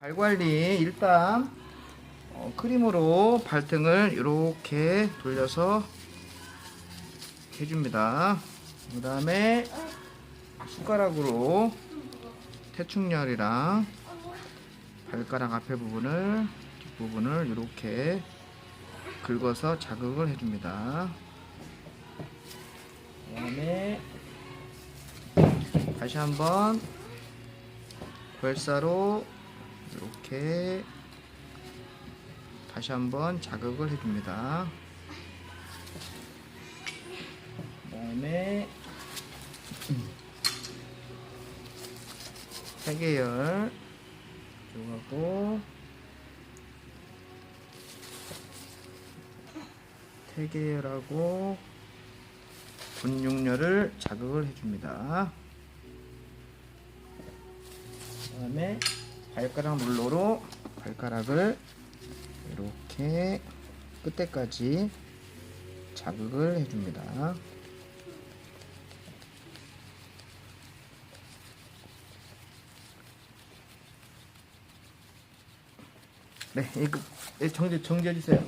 발 관리 일단 어, 크림으로 발등을 이렇게 돌려서 해줍니다. 그 다음에 숟가락으로 태충열이랑 발가락 앞에 부분을 뒷부분을 이렇게 긁어서 자극을 해줍니다. 그 다음에 다시 한번 벌사로 이렇게 다시 한번 자극을 해줍니다. 그 다음에 세계열 이거하고 세계열하고 근육열을 자극을 해줍니다. 그 다음에 발가락 물로로 발가락을 이렇게 끝에까지 자극을 해줍니다. 네, 이거 정지 정지해 주세요.